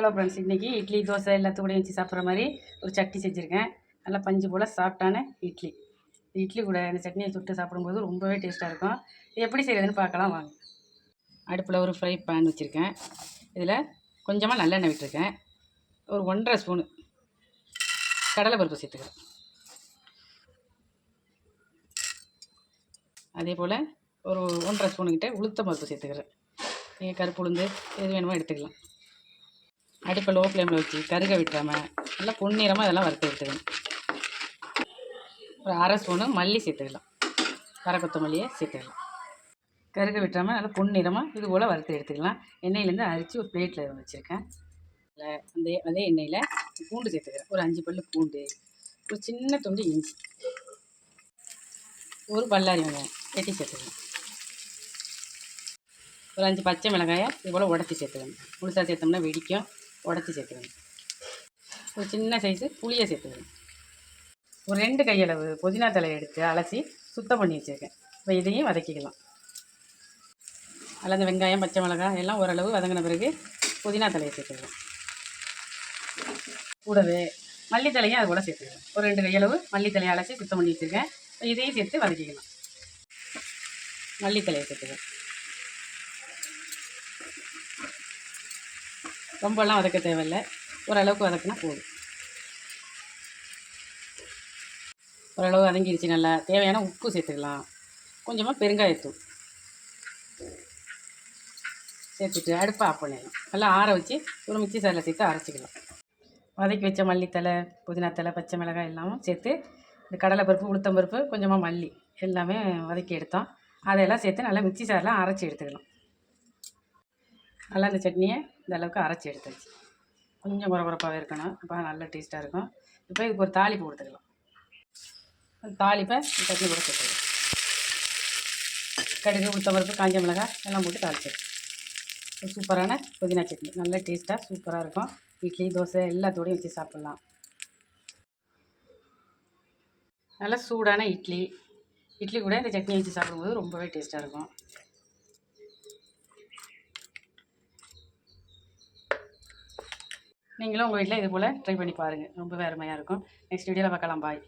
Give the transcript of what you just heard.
Hello friends இன்றைக்கி இட்லி தோசை எல்லாத்துக்கூடையும் வச்சு சாப்பிட்ற மாதிரி ஒரு சட்னி செஞ்சுருக்கேன். நல்லா பஞ்சு போல் சாஃப்டான இட்லி. இட்லி கூட இந்த சட்னியை சுட்டு சாப்பிடும்போது ரொம்பவே டேஸ்ட்டாக இருக்கும். இது எப்படி செய்கிறதுன்னு பார்க்கலாம் வாங்க. அடுப்பில் ஒரு ஃப்ரை பேன் வச்சுருக்கேன். இதில் கொஞ்சமாக நல்லெண்ணெய் விட்டுருக்கேன். ஒரு ஒன்றரை ஸ்பூனு கடலை பருப்பு சேர்த்துக்கிறேன். அதே போல் ஒரு ஒன்றரை ஸ்பூனுக்கிட்ட உளுத்தம் பருப்பு சேர்த்துக்கிறேன். நீங்கள் கருப்பு உளுந்து எது வேணுமோ எடுத்துக்கலாம். அடுப்பை லோ ஃப்ளேமில் வச்சு கருக விட்டுறாமல் நல்லா பொன்னிறமாக இதெல்லாம் வறுத்து எடுத்துக்கணும். ஒரு அரை ஸ்பூனு மல்லி சேர்த்துக்கலாம். கரை கொத்தமல்லியை சேர்த்துக்கலாம். கருக விட்டுறாமல் நல்லா பொன்னிறமாக இது போல் வறுத்து எடுத்துக்கலாம். எண்ணெயிலேருந்து அரித்து ஒரு பிளேட்டில் வச்சுருக்கேன். அந்த அதே எண்ணெயில் பூண்டு சேர்த்துக்கிறேன். ஒரு அஞ்சு பல் பூண்டு ஒரு சின்ன துண்டு இஞ்சி ஒரு பல்லாரி வெங்காயம் வெட்டி சேர்த்துக்கலாம். ஒரு அஞ்சு பச்சை மிளகாயை இது போல் உடச்சி சேர்த்துக்கணும். முழுசாக சேர்த்தோம்னா வெடிக்கும். உடச்சி சேர்த்துக்கணும். ஒரு சின்ன சைஸு புளியை சேர்த்துக்கணும். ஒரு ரெண்டு கையளவு புதினா தலையை எடுத்து அலசி சுத்தம் பண்ணி வச்சுருக்கேன். இப்போ இதையும் வதக்கிக்கலாம். அதில் அந்த வெங்காயம் பச்சை மிளகாய் எல்லாம் ஓரளவு வதங்கின பிறகு புதினா தலையை சேர்த்துக்கலாம். கூடவே மல்லித்தலையும் அது கூட சேர்த்துக்கலாம். ஒரு ரெண்டு கையளவு மல்லித்தலையை அலசி சுத்தம் பண்ணி வச்சுருக்கேன். இதையும் சேர்த்து வதக்கிக்கலாம். மல்லித்தலையை சேர்த்துக்கலாம். ரொம்பலாம் வதக்க தேவையில்லை. ஓரளவுக்கு வதக்கினா போதும். ஓரளவு வதங்கிடுச்சு நல்லா தேவையான உப்பு சேர்த்துக்கலாம். கொஞ்சமாக பெருங்காயத்தூள். சேர்த்துட்டு அடுப்பை ஆஃப் பண்ணிடலாம். நல்லா ஆற வச்சு ஒரு மிக்சி சாரில் சேர்த்து அரைச்சிக்கலாம். வதக்கி வச்ச மல்லித்தலை புதினாத்தலை பச்சை மிளகாய் எல்லாமும் சேர்த்து இந்த கடலைப்பருப்பு உளுத்தம்பருப்பு கொஞ்சமாக மல்லி எல்லாமே வதக்கி எடுத்தோம். அதையெல்லாம் சேர்த்து நல்லா மிக்சி சாரில் அரைச்சி எடுத்துக்கலாம். நல்லா இந்த சட்னியை இந்தளவுக்கு அரைச்சி எடுத்தாச்சு. கொஞ்சம் குறகுறப்பாகவே இருக்கணும். அப்போ நல்ல டேஸ்ட்டாக இருக்கும். இப்போ இதுக்கு ஒரு தாளிப்பு கொடுத்துக்கலாம். தாளிப்பை சட்னி கூட சேர்த்துக்கலாம். கடுகு உளுத்தம்பருப்பு காஞ்ச மிளகாய் எல்லாம் போட்டு தாளிச்சிடும் ஒரு சூப்பரான புதினா சட்னி. நல்ல டேஸ்ட்டாக சூப்பராக இருக்கும். இட்லி தோசை எல்லாத்தோடையும் வச்சு சாப்பிட்லாம். நல்ல சூடான இட்லி. இட்லி கூட இந்த சட்னி வச்சு சாப்பிடும்போது ரொம்பவே டேஸ்ட்டாக இருக்கும். நீங்களும் உங்கள் வீட்டில் இது போல் ட்ரை பண்ணி பாருங்கள் ரொம்ப அருமையாக இருக்கும். நெக்ஸ்ட் வீடியோவில் பார்க்கலாம். பாய்